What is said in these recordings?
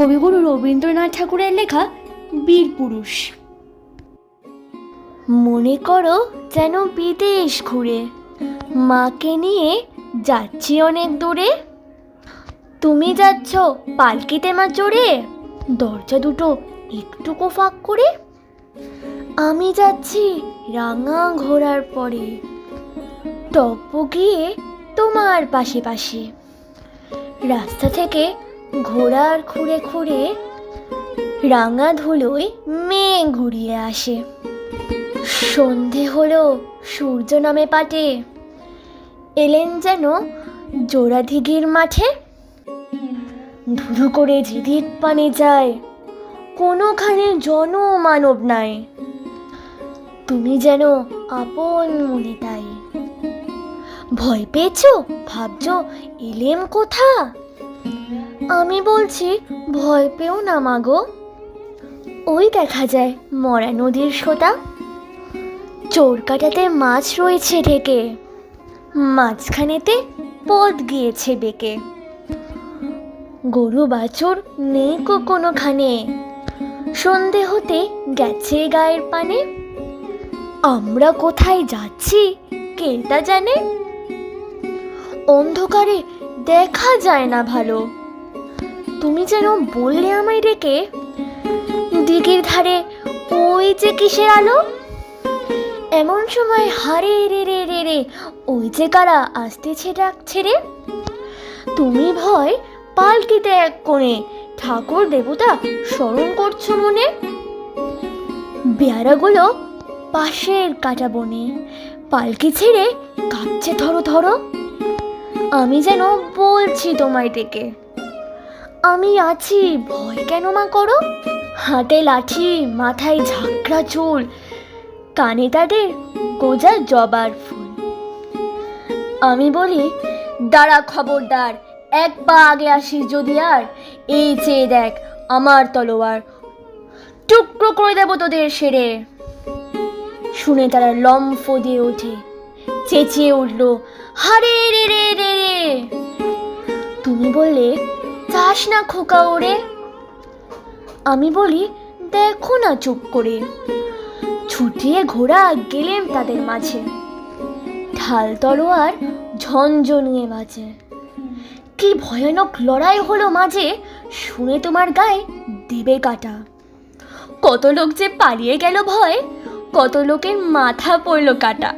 কবিগুরু রবীন্দ্রনাথ ঠাকুরের লেখা বীর পুরুষ। মনে করো যেন বিদেশ ঘুরে, মাকে নিয়ে যাচ্ছি অনেক দূরে। তুমি যাচ্ছ পালকিতে মা চড়ে, দরজা দুটো একটুকু ফাঁক করে। আমি যাচ্ছি রাঙা ঘোরার পরে টপ্প গিয়ে তোমার পাশে পাশে। রাস্তা থেকে ঘোড়ার খুঁড়ে খুঁড়ে রাঙা ধুলোয় মেয়ে ঘুরিয়ে আসে। সন্ধে হলো, সূর্য নামে পাটে। এলেন যেন জোড়াধিঘির মাঠে। ধুধু করে ঝিধির পানে যায়, কোনোখানে জন মানব নাই। তুমি যেন আপন মনে তাই। ভয় পেয়েছ? ভাবছ এলেম কোথা? আমি বলছি, ভয় পেও না মাগো ওই দেখা যায়, মরা নদীর সোতা। চোর কাটাতে মাছ রয়েছে ঢেকে। মাঝখানেতে পদ গিয়েছে বেঁকে। গরু বাছুর নেই কো কোনোখানে। সন্ধে হতে গেছে গায়ের পানে। আমরা কোথায় যাচ্ছি, কে তা জানে? অন্ধকারে দেখা যায় না ভালো। তুমি যেন বললে আমায় ডেকে, দিঘির ধারে ওই যে কিসের আলো? এমন সময়, হারে রে রে রে রে, ওই যে কারা আসতেছে ডাকছে ছেড়ে? তুমি ভয়, পালকিতে এক কোণে, ঠাকুর দেবতা স্মরণ করছ মনে? বেয়ারাগুলো পাশের কাটা বনে, পালকি ছেড়ে কাঁপছে ধরো ধরো আমি যেন বলছি তোমায় ডেকে। আমি আছি। ভয় কেন মা করো? হাতে লাঠি, মাথায় ঝাঁকড়া চুল, কানে তাদের গোজা জবার ফুল। আমি বলি, দাঁড়া খবরদার, এক পা আগে আসিস যদি আর, এই চেয়ে দেখ আমার তলোয়ার। টুকরো করে দেবো তোদের সেরে। শুনে তারা লম্ফ দিয়ে ওঠে চেঁচিয়ে উঠল, হারে রে রে রে রে। তুমি বললে চাস না খোকা ওরে আমি বলি, দেখো না চুপ করে। ছুটিয়ে ঘোড়া গেলেম তাদের মাঝে। ঢাল তলোয়ার ঝনঝনিয়ে বাজে। কি ভয়ানক লড়াই হলো মাঝে, শুনে তোমার গায়ে দেবে কাটা। কত লোক যে পালিয়ে গেল ভয়, কত লোকের মাথা পড়ল কাটা।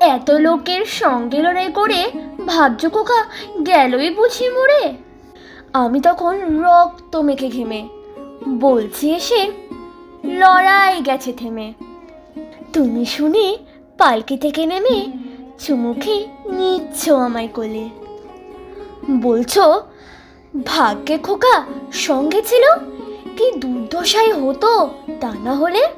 এত লোকের সঙ্গে লড়াই করে ভাবছ কোকা গেলই বুঝি মরে? আমি তখন রক্ত মেখে ঘেমে, বলছি এসে লড়াই গেছে থেমে। তুমি শুনে পালকি থেকে নেমে চুমুখে নিচ্ছ আমায় কোলে। বলছো, ভাগ্যে খোকা সঙ্গে ছিল কি দুর্দশাই হতো তা না হলে?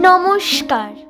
নমস্কার।